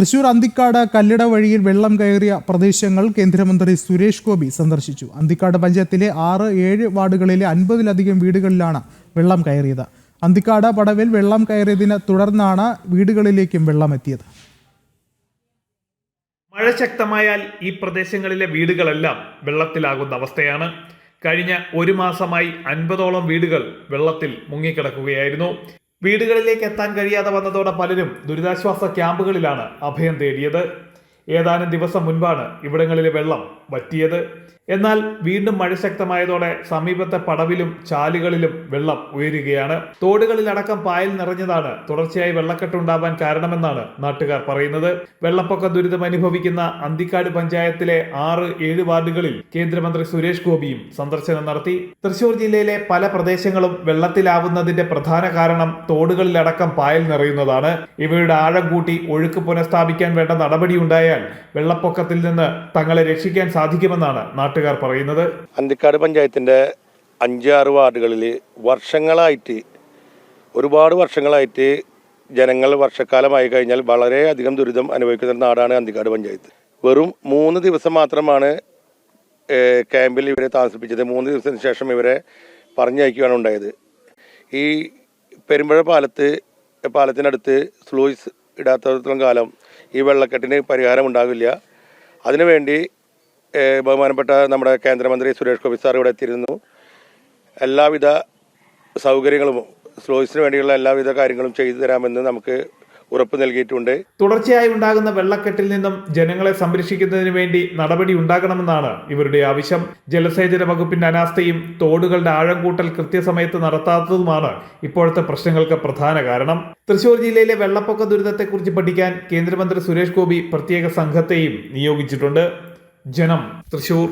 തൃശൂർ അന്തിക്കാട് കല്ലിട വഴിയിൽ വെള്ളം കയറിയ പ്രദേശങ്ങൾ കേന്ദ്രമന്ത്രി സുരേഷ് ഗോപി സന്ദർശിച്ചു. അന്തിക്കാട് പഞ്ചായത്തിലെ ആറ് ഏഴ് വാർഡുകളിലെ അൻപതിലധികം വീടുകളിലാണ് വെള്ളം കയറിയത്. അന്തിക്കാട് പടവിൽ വെള്ളം കയറിയതിനെ തുടർന്നാണ് വീടുകളിലേക്കും വെള്ളം എത്തിയത് മഴ ശക്തമായാൽ ഈ പ്രദേശങ്ങളിലെ വീടുകളെല്ലാം വെള്ളത്തിലാകുന്ന അവസ്ഥയാണ്. കഴിഞ്ഞ ഒരു മാസമായി അൻപതോളം വീടുകൾ വെള്ളത്തിൽ മുങ്ങിക്കിടക്കുകയായിരുന്നു. വീടുകളിലേക്ക് എത്താൻ കഴിയാതെ വന്നതോടെ പലരും ദുരിതാശ്വാസ ക്യാമ്പുകളിലാണ് അഭയം തേടിയത്. ഏതാനും ദിവസം മുൻപാണ് ഇവിടങ്ങളിലെ വെള്ളം വറ്റിയത്. എന്നാൽ വീണ്ടും മഴ ശക്തമായതോടെ സമീപത്തെ പടവിലും ചാലുകളിലും വെള്ളം ഉയരുകയാണ്. തോടുകളിലടക്കം പായൽ നിറഞ്ഞതാണ്. തുടർച്ചയായി വെള്ളക്കെട്ടുണ്ടാവാൻ കാരണമെന്നാണ് നാട്ടുകാർ പറയുന്നത്. വെള്ളപ്പൊക്ക ദുരിതം അനുഭവിക്കുന്ന അന്തിക്കാട് പഞ്ചായത്തിലെ ആറ് ഏഴ് വാർഡുകളിൽ കേന്ദ്രമന്ത്രി സുരേഷ് ഗോപിയും സന്ദർശനം നടത്തി. തൃശൂർ ജില്ലയിലെ പല പ്രദേശങ്ങളും വെള്ളത്തിലാവുന്നതിന്റെ പ്രധാന കാരണം തോടുകളിലടക്കം പായൽ നിറയുന്നതാണ്. ഇവയുടെ ആഴം കൂട്ടി ഒഴുക്ക് പുനഃസ്ഥാപിക്കാൻ വേണ്ട നടപടിയുണ്ടായാൽ വെള്ളപ്പൊക്കത്തിൽ നിന്ന് തങ്ങളെ രക്ഷിക്കാൻ സാധിക്കുമെന്നാണ് നാട്ടുകാർ പറയുന്നത് അന്തിക്കാട് പഞ്ചായത്തിന്റെ അഞ്ച് ആറ് വാർഡുകളിൽ വർഷങ്ങളായിട്ട് ഒരുപാട് വർഷങ്ങളായിട്ട് ജനങ്ങൾ വർഷക്കാലമായി കഴിഞ്ഞാൽ വളരെയധികം ദുരിതം അനുഭവിക്കുന്ന ഒരു നാടാണ് അന്തിക്കാട് പഞ്ചായത്ത്. വെറും മൂന്ന് ദിവസം മാത്രമാണ് ക്യാമ്പിൽ ഇവരെ താമസിപ്പിച്ചത്. മൂന്ന് ദിവസത്തിന് ശേഷം ഇവരെ പറഞ്ഞയക്കുകയാണ് ഉണ്ടായത്. ഈ പെരുമ്പഴ പാലത്ത് പാലത്തിനടുത്ത് സ്ലൂയിസ് ഇടാത്തടത്തോളം കാലം ഈ വെള്ളക്കെട്ടിന് പരിഹാരം ഉണ്ടാകില്ല അതിനുവേണ്ടി ബഹുമാനപ്പെട്ട നമ്മുടെ കേന്ദ്രമന്ത്രി സുരേഷ് ഗോപി സാർ ഇവിടെ എത്തിയിരുന്നു. എല്ലാവിധ സൗകര്യങ്ങളും സ്ലോയിസിന് വേണ്ടിയുള്ള എല്ലാവിധ കാര്യങ്ങളും ചെയ്തു തരാമെന്ന് നമുക്ക് ഉറപ്പ് നൽകിയിട്ടുണ്ട്. തുടർച്ചയായി ഉണ്ടാകുന്ന വെള്ളക്കെട്ടിൽ നിന്നും ജനങ്ങളെ സംരക്ഷിക്കുന്നതിന് വേണ്ടി നടപടി ഉണ്ടാകണമെന്നാണ് ഇവരുടെ ആവശ്യം. ജലസേചന വകുപ്പിന്റെ അനാസ്ഥയും തോടുകളുടെ ആഴം കൂട്ടൽ കൃത്യസമയത്ത് നടത്താത്തതുമാണ് ഇപ്പോഴത്തെ പ്രശ്നങ്ങൾക്ക് പ്രധാന കാരണം. തൃശൂർ ജില്ലയിലെ വെള്ളപ്പൊക്ക ദുരിതത്തെക്കുറിച്ച് പഠിക്കാൻ കേന്ദ്രമന്ത്രി സുരേഷ് ഗോപി പ്രത്യേക സംഘത്തെയും നിയോഗിച്ചിട്ടുണ്ട്. ജനം. തൃശൂർ.